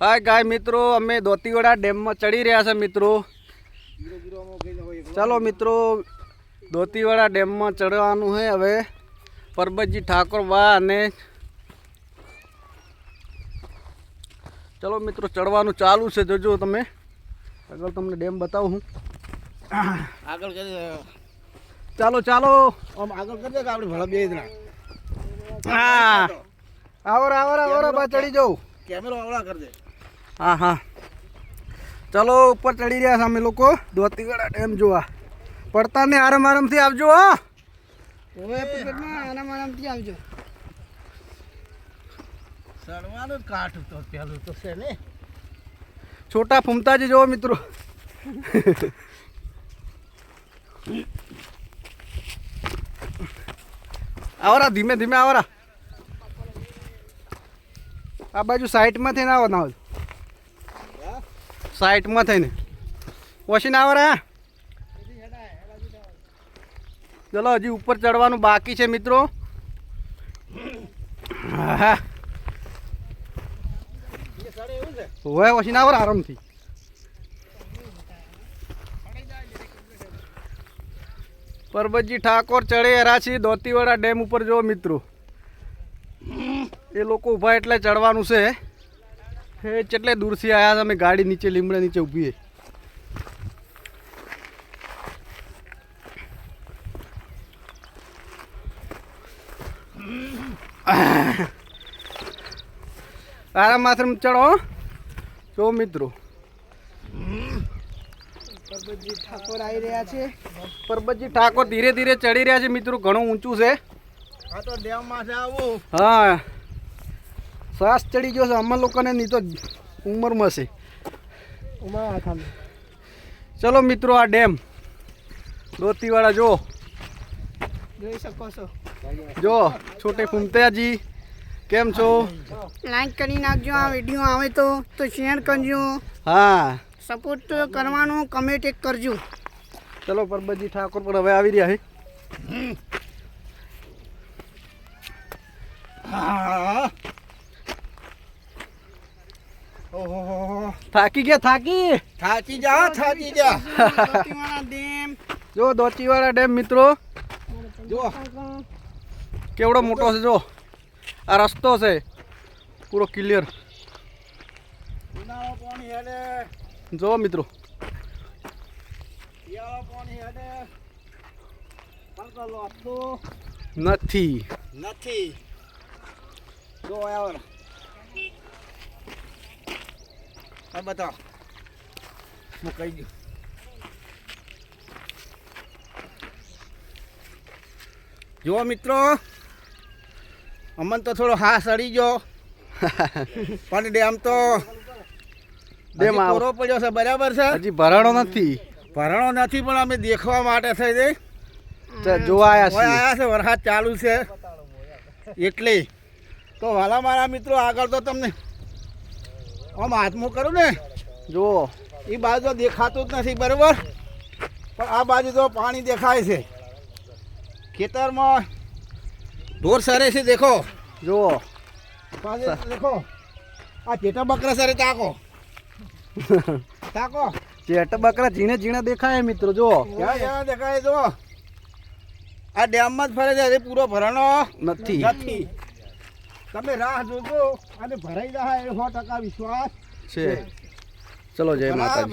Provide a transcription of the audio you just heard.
હાય ગાય મિત્રો અમે દોતીવાડા ડેમમાં ચડી રહ્યા છે મિત્રો. ચાલો મિત્રો દોતીવાડા ડેમમાં ચડવાનું છે હવે. પરબતજી ઠાકોર બા અને ચલો મિત્રો ચડવાનું ચાલુ છે. જોજો તમે. આગળ તમને ડેમ બતાવું હું. આગળ કરી ચાલો ચાલો. આમ આગળ કરી દે આપણે ભલા બે જણા હા. આવરા આવરા આવરા બા ચડી જાઉં કેમેરો આવડા કરી દે. હા હા. ચલો ઉપર ચડી રહ્યા છે અમે લોકો. દોતીવાડા ડેમ જોવા. પડતા ને આરામ આરામથી આવજો હા. આરામ આરામથી આવજો. સડવાનું જ કાઠું તો પેલું તો છે ને. છોટા ફૂમતાજી જોવો મિત્રો. આવરા ધીમે ધીમે આવરા. આ બાજુ સાઈડમાં થઈને આવો ના સાઈડમાં થઈને. વસીને આવરા ચલો, હજી ઉપર ચડવાનું બાકી છે મિત્રો. હા. હોય વસીને આવરા આરામથી. પરબતજી ઠાકોર ચડે એરાછી દોતીવાડા ડેમ ઉપર જો મિત્રો. એ લોકો ઊભા એટલે ચડવાનું છે. એ કેટલે દૂરથી આવ્યા અમે ગાડી નીચે લીમડા નીચે ઊભી. આરામ આશ્રમ ચડો હો. જો મિત્રો. પરબતજી ઠાકોર આવી રહ્યા છે. પરબતજી ઠાકોર ધીરે ધીરે ચડી રહ્યા છે મિત્રો ઘણું ઊંચું છે. આ તો ડેમમાં છે આવું. હા. શ્વાસ ચડી ગયો છે. અમે લોકોને નહીં તો ઉંમરમાં છે ઉમા ચલો મિત્રો આ ડેમ. દોતીવાળા જો જોઈ શકો છો. જો છોટે ફૂમતેજી કેમ છો? લાઈક કરી નાખજો આ વીડિયો આવે તો તો શેર કરજો. હા. સપોર્ટ કરવાનું કમેન્ટ એક કરજો. ચલો પરબતજી ઠાકોર પણ હવે આવી રહ્યા છે. હા. થાકી ગયા થાકી? થાકી જા થાકી જા ડેમ. જો દોચીવાળા ડેમ મિત્રો. જો. કેવડો મોટો છે જો. આ રસ્તો છે. પૂરો ક્લિયર જો મિત્રો. નથી. નથી. જો આ બતાવ. હું કહી દઉં. જુઓ મિત્રો અમન તો થોડો હા સડી ગયો. પણ ડેમ તો ડેમ ડેમ પડ્યો છે બરાબર છે? હજી ભરાણો નથી. ભરણો નથી પણ અમે દેખવા માટે થઈ જઈ જોવા આવ્યા આયા છે વરસાદ ચાલુ છે. એટલે તો વાલા મારા મિત્રો આગળ તો તમને આમ હાથમું કરું ને? જુઓ એ બાજુ દેખાતું જ નથી બરાબર? પણ આ બાજુ તો પાણી દેખાય છે. ખેતરમાં ઢોર સરે છે દેખો. જુઓ. દેખો. આ ચેટા બકરા સરે તાકો. તાકો. ચેટ બકરા ઝીણે ઝીણે દેખાય મિત્રો જુઓ. દેખાય જો આ ડેમમાં જ ફરે છે પૂરો ભરાણો નથી. નથી. તમે રાહ જોજો અને ભરાઈ જાય સો ટકા વિશ્વાસ છે. ચલો જય માતા